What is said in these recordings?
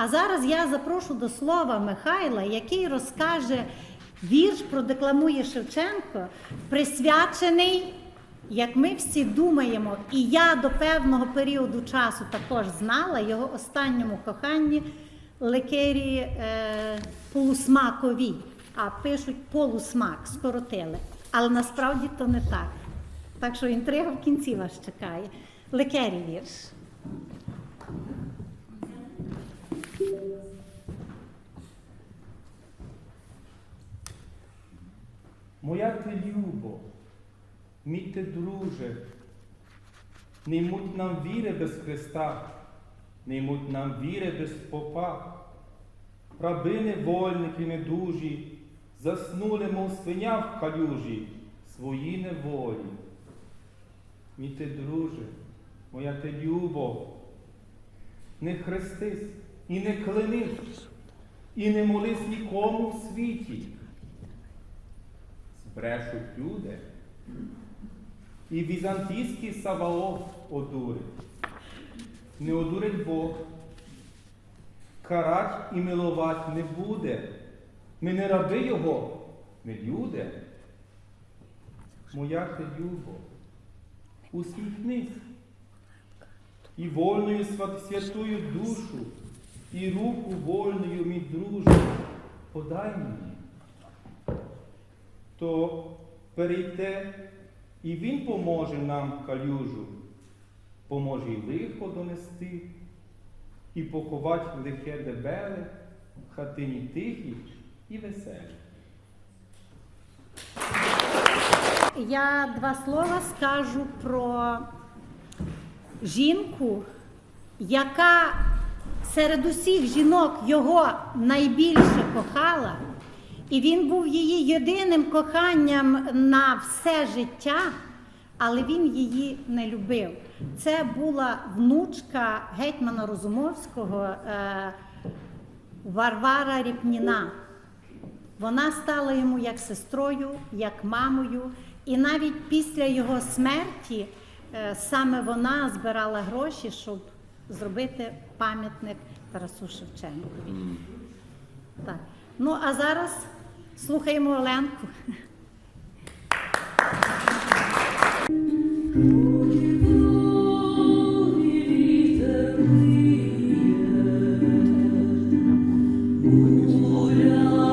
А зараз я запрошу до слова Михайла, який розкаже вірш, продекламує Шевченко, присвячений, як ми всі думаємо, і я до певного періоду часу також знала його останньому коханні Лекері е, полусмакові, а пишуть полусмак, скоротили. Але насправді то не так. Так що інтрига в кінці вас чекає. Лекері вірш. Моя ти любо, мій ти друже, не ймуть нам віри без Христа, не ймуть нам віри без попа. Раби невольники недужі, заснули, мов свиня в калюжі, свої неволі. Мій ти друже, моя ти любо, не хрестись і не клянись, і не молись нікому в світі збрешуть люди, і візантійський Саваоф одурить. Не одурить Бог, карать і миловать не буде. Ми не раби Його, ми люди. Моя ти любо, усміхнись і вольною свят- святую душу, і руку вольною, мій друже, подай мені то перейде, і Він поможе нам калюжу, поможе й лихо донести, і поховать лихе дебеле, в хатині тихій і веселі. Я два слова скажу про жінку, яка серед усіх жінок його найбільше кохала, і він був її єдиним коханням на все життя, але він її не любив. Це була внучка гетьмана Розумовського е, Варвара Ріпніна. Вона стала йому як сестрою, як мамою, і навіть після його смерті е, саме вона збирала гроші, щоб зробити пам'ятник Тарасу Шевченкові. Так. Ну а зараз слухаємо Оленку. Таня.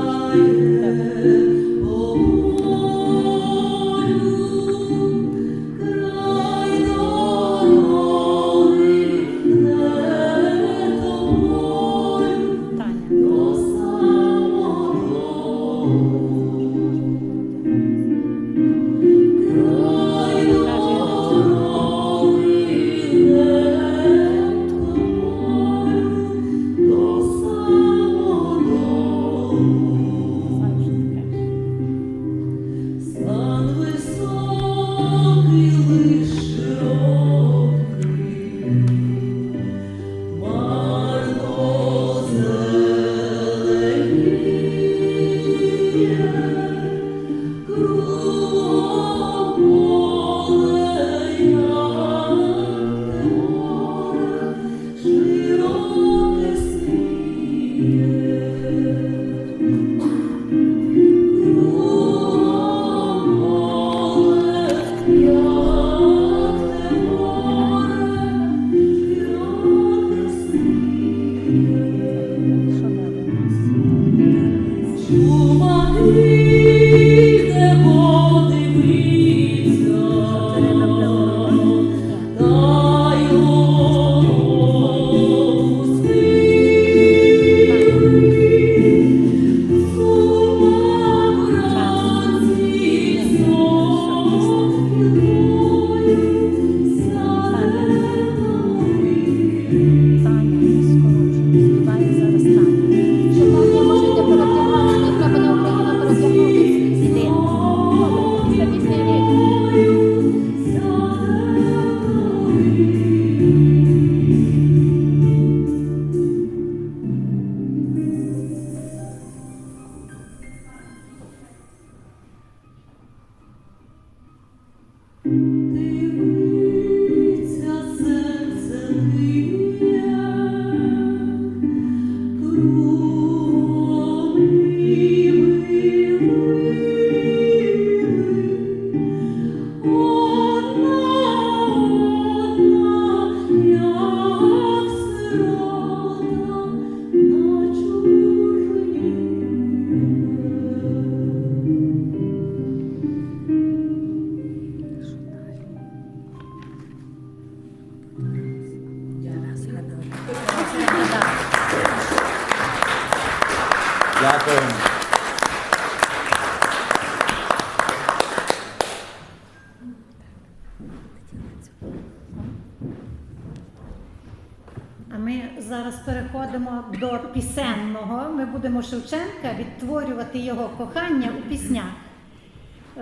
Переходимо до пісенного. Ми будемо Шевченка відтворювати його кохання у піснях.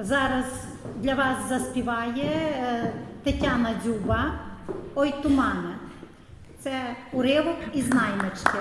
Зараз для вас заспіває е, Тетяна Дзюба Ой тумане. Це уривок із наймички.